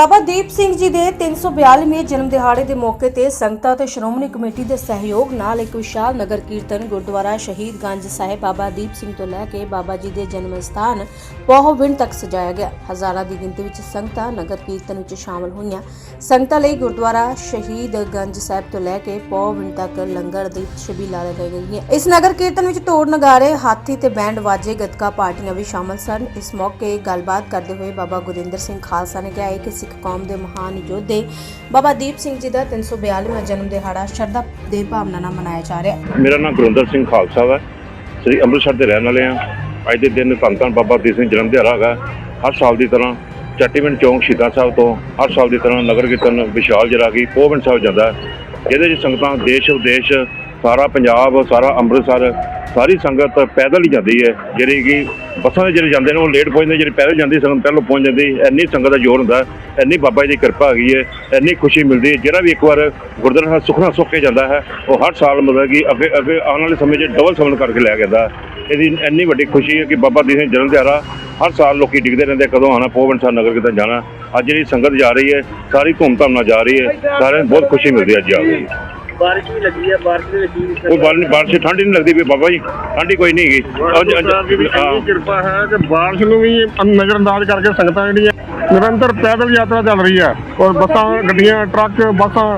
ਬਾਬਾ ਦੀਪ ਸਿੰਘ ਜੀ ਦੇ 342ਵੇਂ ਜਨਮ ਦਿਹਾੜੇ ਦੇ ਮੌਕੇ ਤੇ ਸੰਗਤਾਂ ਤੇ ਸ਼੍ਰੋਮਣੀ ਕਮੇਟੀ ਦੇ ਸਹਿਯੋਗ ਨਾਲ ਇੱਕ ਵਿਸ਼ਾਲ ਨਗਰ ਕੀਰਤਨ ਗੁਰਦੁਆਰਾ ਸ਼ਹੀਦ ਗੰਜ ਸਾਹਿਬ ਬਾਬਾ ਦੀਪ ਸਿੰਘ ਤੋਂ ਲੈ ਕੇ ਬਾਬਾ ਜੀ ਦੇ ਜਨਮ ਸਥਾਨ ਪੋਹਵਿੰਡ ਤੱਕ ਸਜਾਇਆ ਗਿਆ। ਹਜ਼ਾਰਾਂ ਦੀ ਗਿਣਤੀ ਵਿੱਚ ਸੰਗਤਾਂ ਨਗਰ ਕੀਰਤਨ ਵਿੱਚ ਸ਼ਾਮਲ ਹੋਈਆਂ। ਸੰਗਤਾਂ ਲਈ ਗੁਰਦੁਆਰਾ ਸ਼ਹੀਦ ਗੰਜ ਸਾਹਿਬ ਤੋਂ ਲੈ ਕੇ ਪੋਹਵਿੰਡ ਤੱਕ ਲੰਗਰ ਦੀ ਛਬੀਲਾਂ ਲਗਾਈ ਹੈ। ਇਸ ਨਗਰ ਕੀਰਤਨ ਵਿੱਚ ਤੋੜ ਨਗਾਰੇ ਹਾਥੀ ਤੇ ਬੈਂਡ ਵਾਜੇ, ਗੱਤਕਾ ਪਾਰਟੀਆਂ ਵੀ ਸ਼ਾਮਲ ਸਨ। ਇਸ ਮੌਕੇ ਗੱਲਬਾਤ ਕਰਦੇ ਹੋਏ ਬਾਬਾ ਗੁਰਿੰਦਰ ਸਿੰਘ ਖਾਲਸਾ ਨੇ ਕਿਹਾ ਕਿ ਸਿੱਖ ਕੌਮ ਦੇ ਮਹਾਨ ਯੋਧੇ ਬਾਬਾ ਦੀਪ ਸਿੰਘ ਜੀ ਦਾ 342ਵਾਂ ਜਨਮ ਦਿਹਾੜਾ ਸ਼ਰਧਾ ਦੇ ਭਾਵਨਾ ਨਾਲ ਮਨਾਇਆ ਜਾ ਰਿਹਾ ਹੈ। ਮੇਰਾ ਨਾਮ ਗੁਰਿੰਦਰ ਸਿੰਘ ਖਾਲਸਾ ਹੈ ਸ੍ਰੀ ਅੰਮ੍ਰਿਤਸਰ ਦੇ ਰਹਿਣ ਵਾਲੇ ਆ ਅੱਜ ਦੇ ਦਿਨ ਧੰਨ ਧੰਨ ਬਾਬਾ ਦੀਪ ਸਿੰਘ ਜਨਮ ਦਿਹਾੜਾ ਹੈਗਾ। ਹਰ ਸਾਲ ਦੀ ਤਰ੍ਹਾਂ ਚੱਟੀਵਿੰਡ ਚੌਂਕ ਸ਼ਹੀਦਾਂ ਸਾਹਿਬ ਤੋਂ ਹਰ ਸਾਲ ਦੀ ਤਰ੍ਹਾਂ ਨਗਰ ਕੀਰਤਨ ਵਿਸ਼ਾਲ ਜਿਹੜਾ ਕਿ ਪੋਵਨ ਸਾਹਿਬ ਜਾਂਦਾ ਹੈ। ਜਿਹਦੇ 'ਚ ਸੰਗਤਾਂ ਦੇਸ਼ ਵਿਦੇਸ਼ ਸਾਰਾ ਪੰਜਾਬ, ਸਾਰਾ ਅੰਮ੍ਰਿਤਸਰ ਸਾਰੀ ਸੰਗਤ ਪੈਦਲ ਹੀ ਜਾਂਦੀ ਹੈ। ਜਿਹੜੀ ਕਿ ਬੱਸਾਂ ਦੇ ਜਿਹੜੇ ਜਾਂਦੇ ਨੇ ਉਹ ਲੇਟ ਪਹੁੰਚਦੇ ਜਿਹੜੇ ਪੈਦਲ ਜਾਂਦੀ ਸੰਗਤ ਪਹਿਲਾਂ ਪਹੁੰਚ ਜਾਂਦੀ। ਇੰਨੀ ਸੰਗਤ ਦਾ ਜੋਰ ਹੁੰਦਾ ਹੈ, ਇੰਨੀ ਬਾਬਾ ਜੀ ਦੀ ਕਿਰਪਾ ਹੈਗੀ ਹੈ ਇੰਨੀ ਖੁਸ਼ੀ ਮਿਲਦੀ ਹੈ। ਜਿਹੜਾ ਵੀ ਇੱਕ ਵਾਰ ਗੁਰਦੁਆਰਾ ਸਾਹਿਬ ਸੁਖਨਾ ਸੁੱਖ ਕੇ ਜਾਂਦਾ ਹੈ ਉਹ ਹਰ ਸਾਲ ਮਤਲਬ ਕਿ ਅੱਗੇ ਅੱਗੇ ਆਉਣ ਵਾਲੇ ਸਮੇਂ 'ਚ ਡਬਲ ਸਮਨ ਕਰਕੇ ਲਿਆ ਜਾਂਦਾ। ਇਹਦੀ ਇੰਨੀ ਵੱਡੀ ਖੁਸ਼ੀ ਹੈ ਕਿ ਬਾਬਾ ਦੀਪ ਸਿੰਘ ਜਨਮ ਦਿਹਾੜਾ ਹਰ ਸਾਲ ਲੋਕੀ ਡਿੱਗਦੇ ਰਹਿੰਦੇ ਕਦੋਂ ਆਣਾ ਪੋਵਨ ਸਾਹਿਬ ਨਗਰ ਕੀਰਤਨ ਜਾਣਾ। ਅੱਜ ਜਿਹੜੀ ਸੰਗਤ ਜਾ ਰਹੀ ਹੈ ਸਾਰੀ ਧੂਮਧਾਮ ਨਾਲ ਜਾ ਰਹੀ ਹੈ। ਸਾਰਿਆਂ ਨੂੰ ਬਹੁਤ ਖੁਸ਼ੀ ਮਿਲਦੀ ਹੈ ਅੱਜ ਜਾ ਕੇ। ਬਾਰਿਸ਼ ਵੀ ਲੱਗੀ ਹੈ ਬਾਰਿਸ਼ ਦੇ ਵਿੱਚ ਵੀ ਬਾਲ ਬਾਰਿਸ਼ ਠੰਡੀ ਨਹੀਂ ਲੱਗਦੀ ਵੀ ਬਾਬਾ ਜੀ ਠੰਡੀ ਕੋਈ ਨਹੀਂ ਹੈਗੀ। ਕਿਰਪਾ ਹੈ ਕਿ ਬਾਰਿਸ਼ ਨੂੰ ਵੀ ਨਜ਼ਰਅੰਦਾਜ਼ ਕਰਕੇ ਸੰਗਤਾਂ ਜਿਹੜੀਆਂ ਨਿਰੰਤਰ ਪੈਦਲ ਯਾਤਰਾ ਚੱਲ ਰਹੀ ਹੈ ਔਰ ਬੱਸਾਂ ਗੱਡੀਆਂ ਟਰੱਕ ਬੱਸਾਂ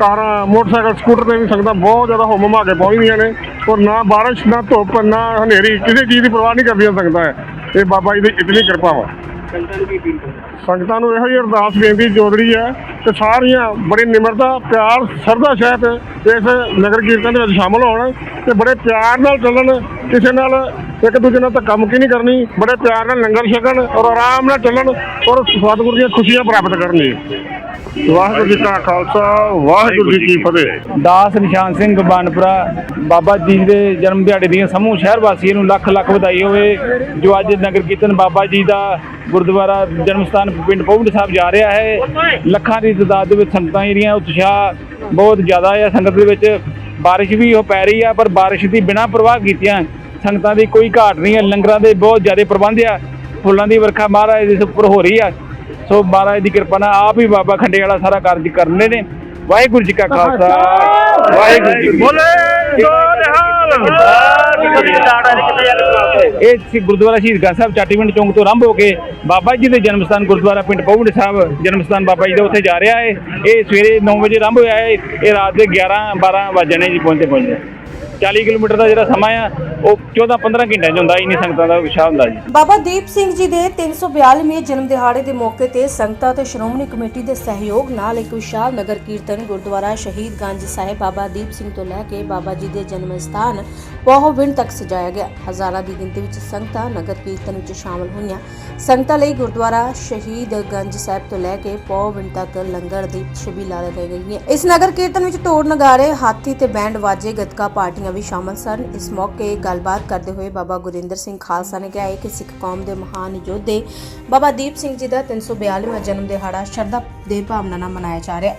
ਕਾਰਾਂ ਮੋਟਰਸਾਈਕਲ ਸਕੂਟਰ ਤੇ ਵੀ ਸੰਗਤਾਂ ਬਹੁਤ ਜ਼ਿਆਦਾ ਹੁਮ ਹੁਮਾ ਕੇ ਪਹੁੰਚਦੀਆਂ ਨੇ। ਔਰ ਨਾ ਬਾਰਿਸ਼ ਨਾ ਧੁੱਪ ਨਾ ਹਨੇਰੀ ਕਿਸੇ ਚੀਜ਼ ਦੀ ਪਰਵਾਹ ਨਹੀਂ ਕਰਦੀਆਂ ਸੰਗਤਾਂ। ਇਹ ਬਾਬਾ ਜੀ ਦੀ ਇਤਨੀ ਕਿਰਪਾ ਵਾ। ਸੰਗਤਾਂ ਨੂੰ ਇਹੋ ਜਿਹੀ ਅਰਦਾਸ ਬੇਨਤੀ ਜੋਦੜੀ ਹੈ ਕਿ ਸਾਰੀਆਂ ਬੜੀ ਨਿਮਰਤਾ, ਪਿਆਰ ਸਰਦਾ ਸਹਿਤ ਇਸ ਨਗਰ ਕੀਰਤਨ ਦੇ ਵਿੱਚ ਸ਼ਾਮਲ ਹੋਣ ਤੇ ਬੜੇ ਪਿਆਰ ਨਾਲ ਚੱਲਣ, ਕਿਸੇ ਨਾਲ ਇੱਕ ਦੂਜੇ ਨਾਲ ਧੱਕਾ ਮੁੱਕੀ ਨਹੀਂ ਕਰਨੀ, ਬੜੇ ਪਿਆਰ ਨਾਲ ਲੰਗਰ ਛਕਣ ਔਰ ਆਰਾਮ ਨਾਲ ਚੱਲਣ ਔਰ ਸਤਿਗੁਰੂ ਦੀਆਂ ਖੁਸ਼ੀਆਂ ਪ੍ਰਾਪਤ ਕਰਨ ਜੀ ਵਾਹਿਗੁਰੂ ਜੀ ਕਾ ਖਾਲਸਾ, ਵਾਹਿਗੁਰੂ ਜੀ ਕੀ ਫਤਿਹ। ਦਾਸ ਨਿਸ਼ਾਨ ਸਿੰਘ ਬਾਨਪੁਰਾ, ਬਾਬਾ ਜੀ ਦੇ ਜਨਮ ਦਿਹਾੜੇ ਦੀਆਂ ਸਮੂਹ ਸ਼ਹਿਰ ਵਾਸੀਆਂ ਨੂੰ ਲੱਖ ਲੱਖ ਵਧਾਈ ਹੋਵੇ, ਜੋ ਅੱਜ ਨਗਰ ਕੀਰਤਨ ਬਾਬਾ ਜੀ ਦਾ ਗੁਰਦੁਆਰਾ ਜਨਮ ਸਥਾਨ ਪਿੰਡ ਪੌਂਡ ਸਾਹਿਬ ਜਾ ਰਿਹਾ ਹੈ। ਲੱਖਾਂ ਦੀ ਤਾਦਾਦ ਦੇ ਵਿੱਚ ਸੰਗਤਾਂ ਜਿਹੜੀਆਂ ਉਤਸ਼ਾਹ ਬਹੁਤ ਜ਼ਿਆਦਾ ਹੈ। ਸੰਗਤ ਦੇ ਵਿੱਚ ਬਾਰਿਸ਼ ਵੀ ਉਹ ਪੈ ਰਹੀ ਆ, ਪਰ ਬਾਰਿਸ਼ ਦੀ ਬਿਨਾਂ ਪ੍ਰਵਾਹ ਕੀਤੀਆਂ ਸੰਗਤਾਂ ਦੀ ਕੋਈ ਘਾਟ ਨਹੀਂ ਹੈ ਲੰਗਰਾਂ ਦੇ ਬਹੁਤ ਜ਼ਿਆਦਾ ਪ੍ਰਬੰਧ ਆ ਫੁੱਲਾਂ ਦੀ ਵਰਖਾ ਮਹਾਰਾਜ ਦੇ ਉੱਪਰ ਹੋ ਰਹੀ ਆ। ਸੋ ਮਹਾਰਾਜ ਦੀ ਕਿਰਪਾ ਨਾਲ ਆਪ ਹੀ ਬਾਬਾ ਖੰਡੇ ਵਾਲਾ ਸਾਰਾ ਕਾਰਜ ਕਰਨੇ ਨੇ। ਵਾਹਿਗੁਰੂ ਜੀ ਕਾ ਖਾਲਸਾ ਵਾਹਿਗੁਰੂ ਜੀ ਫਤਿਹ। ਇਹ ਸੀ ਗੁਰਦੁਆਰਾ ਸ਼ਹੀਦ ਗੰਜ ਸਾਹਿਬ ਚਾਟੀਵਿੰਡ ਚੌਂਕ ਤੋਂ ਆਰੰਭ ਹੋ ਕੇ ਬਾਬਾ ਜੀ ਦੇ ਜਨਮ ਸਥਾਨ ਗੁਰਦੁਆਰਾ ਪਿੰਡ ਪੌਂਡ ਸਾਹਿਬ ਜਨਮ ਸਥਾਨ ਬਾਬਾ ਜੀ ਦਾ ਉੱਥੇ ਜਾ ਰਿਹਾ ਹੈ। ਇਹ ਸਵੇਰੇ 9 ਵਜੇ ਆਰੰਭ ਹੋਇਆ ਹੈ। ਇਹ ਰਾਤ ਦੇ 11 12 ਵਜੇ ਜੀ ਪਹੁੰਚਦੇ ਪਹੁੰਚਦੇ 40 ਕਿਲੋਮੀਟਰ ਦਾ ਜਿਹੜਾ ਸਮਾਂ ਆ ਉਹ 14 15 ਘੰਟੇ ਚ ਹੁੰਦਾ, ਇੰਨੀ ਸੰਗਤਾਂ ਦਾ ਵਿਸ਼ਾ ਹੁੰਦਾ ਜੀ। ਬਾਬਾ ਦੀਪ ਸਿੰਘ ਜੀ ਦੇ 342ਵੇਂ ਜਨਮ ਦਿਹਾੜੇ ਦੇ ਮੌਕੇ ਤੇ ਸੰਗਤਾਂ ਤੇ ਸ਼੍ਰੋਮਣੀ ਕਮੇਟੀ ਦੇ ਸਹਿਯੋਗ ਨਾਲ ਇੱਕ ਵਿਸ਼ਾਲ ਨਗਰ ਕੀਰਤਨ ਗੁਰਦੁਆਰਾ ਸ਼ਹੀਦ ਗੰਜ ਸਾਹਿਬ ਬਾਬਾ ਦੀਪ ਸਿੰਘ ਤੋਂ ਲੈ ਕੇ ਬਾਬਾ ਜੀ ਦੇ ਜਨਮ ਸਥਾਨ ਪੋਹਵਿੰਡ ਤੱਕ ਸਜਾਇਆ ਗਿਆ। ਹਜ਼ਾਰਾਂ ਦੀ ਗਿਣਤੀ ਵਿੱਚ ਸੰਗਤਾਂ ਨਗਰ ਕੀਰਤਨ ਵਿੱਚ ਸ਼ਾਮਲ ਹੋਈਆਂ। ਸੰਗਤਾਂ ਲਈ ਗੁਰਦੁਆਰਾ ਸ਼ਹੀਦ ਗੰਜ ਸਾਹਿਬ ਤੋਂ ਲੈ ਕੇ ਪੋਹਵਿੰਡ ਤੱਕ ਲੰਗਰ ਦੀ ਛਬੀਲਾਂ ਲਗਾਈ ਗਈਆਂ ਇਸ ਨਗਰ ਕੀਰਤਨ ਵਿੱਚ ਢੋਲ ਨਗਾਰੇ, ਹਾਥੀ ਤੇ ਬੈਂਡ, ਵਾਜੇ, ਗੱਤਕਾ ਪਾਰਟੀਆਂ ਵੀ ਸ਼ਾਮਲ ਸਨ। ਇਸ ਮੌਕੇ ਗੱਲਬਾਤ ਕਰਦੇ ਹੋਏ ਬਾਬਾ ਗੁਰਿੰਦਰ ਸਿੰਘ ਖਾਲਸਾ ਨੇ ਕਿਹਾ ਹੈ ਕਿ ਸਿੱਖ ਕੌਮ ਦੇ ਮਹਾਨ ਯੋਧੇ ਬਾਬਾ ਦੀਪ ਸਿੰਘ ਜੀ ਦਾ 342ਵਾਂ ਜਨਮ ਦਿਹਾੜਾ ਸ਼ਰਧਾ ਦੇ ਭਾਵਨਾ ਨਾਲ ਮਨਾਇਆ ਜਾ ਰਿਹਾ ਹੈ।